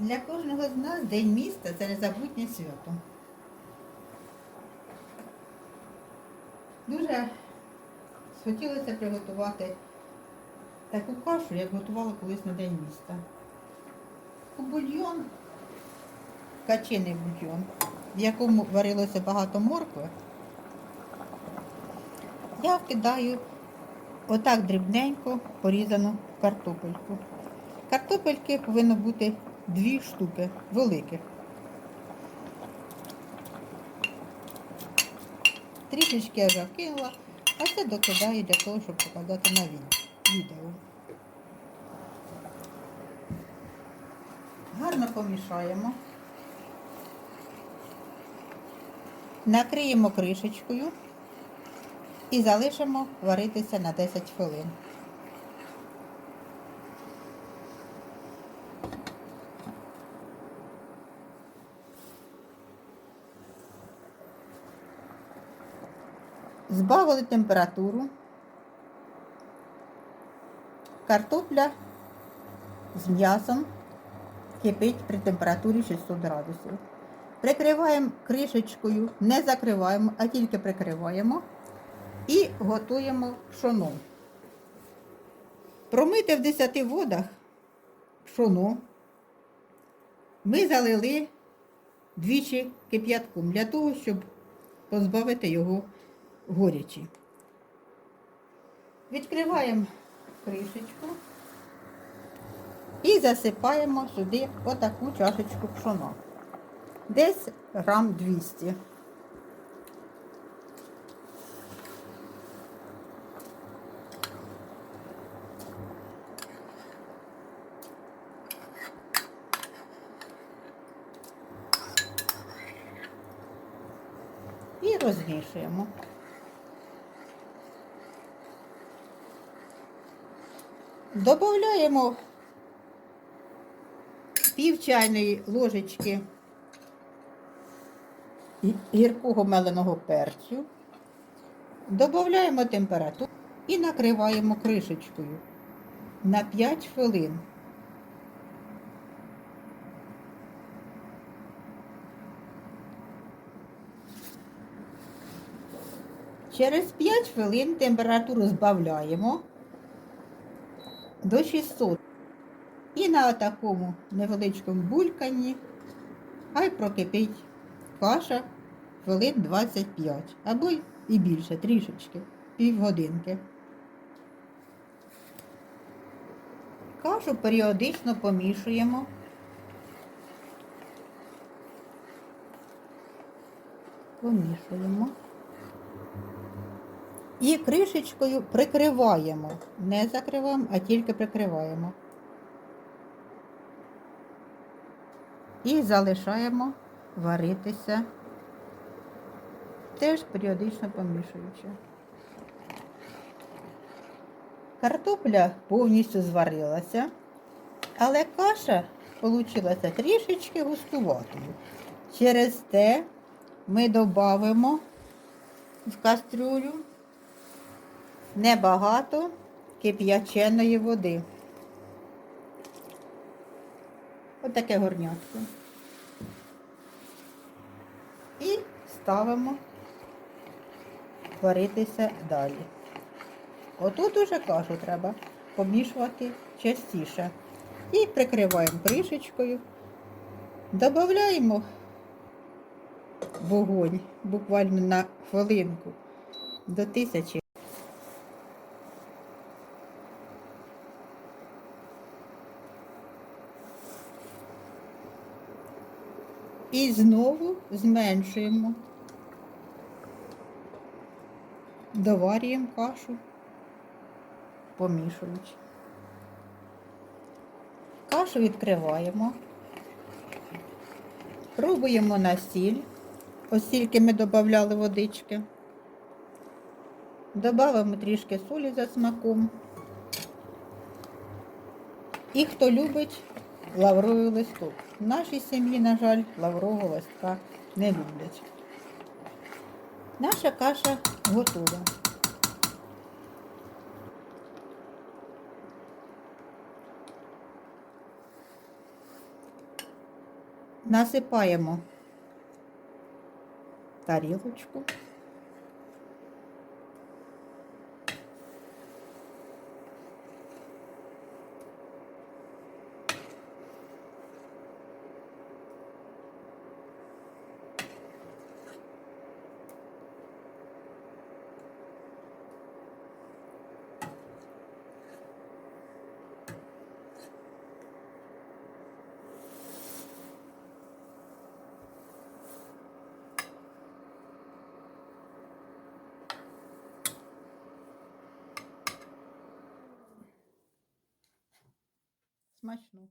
Для кожного з нас День міста це незабутнє свято. Дуже хотілося приготувати таку кашу, як готувала колись на День міста. У бульйон, качений бульйон, в якому варилося багато моркви, я вкидаю отак дрібненько порізану картопельку. Картопельки повинно бути дві штуки великих. Трішечки я вкинула, а це докидаю для того, щоб показати на відео. Гарно помішаємо. Накриємо кришечкою і залишимо варитися на 10 хвилин. Збавили температуру. Картопля з м'ясом кипить при температурі 600 градусів. Прикриваємо кришечкою, не закриваємо, а тільки прикриваємо і готуємо пшоно. Промити в 10 водах пшоно ми залили двічі кип'ятком для того, щоб позбавити його горячі. Відкриваємо кришечку і засипаємо сюди отаку чашечку пшона. Десь грам 200. І розмішуємо. Добавляємо пів чайної ложечки гіркого меленого перцю. Додаємо температуру і накриваємо кришечкою на 5 хвилин. Через 5 хвилин температуру збавляємо до 600. І на такому невеличкому бульканні хай прокипить каша хвилин 25 або і більше, трішечки, півгодинки. Кашу періодично помішуємо. Помішуємо. І кришечкою прикриваємо. Не закриваємо, а тільки прикриваємо. І залишаємо варитися, теж періодично помішуючи. Картопля повністю зварилася, але каша вийшла трішечки густуватою. Через те ми додамо в кастрюлю небагато кип'яченої води. Отаке горнятко. І ставимо варитися далі. Отут уже кашу треба помішувати частіше. І прикриваємо кришечкою. Додаємо вогонь буквально на хвилинку до тисячі. І знову зменшуємо. Доварюємо кашу, помішуючи. Кашу відкриваємо. Пробуємо на сіль. Ось стільки ми додавали водички. Добавимо трішки солі за смаком. І хто любить лавровий листок. В нашій сім'ї, на жаль, лаврового листка не люблять. Наша каша готова. Насипаємо тарілочку. Смачно.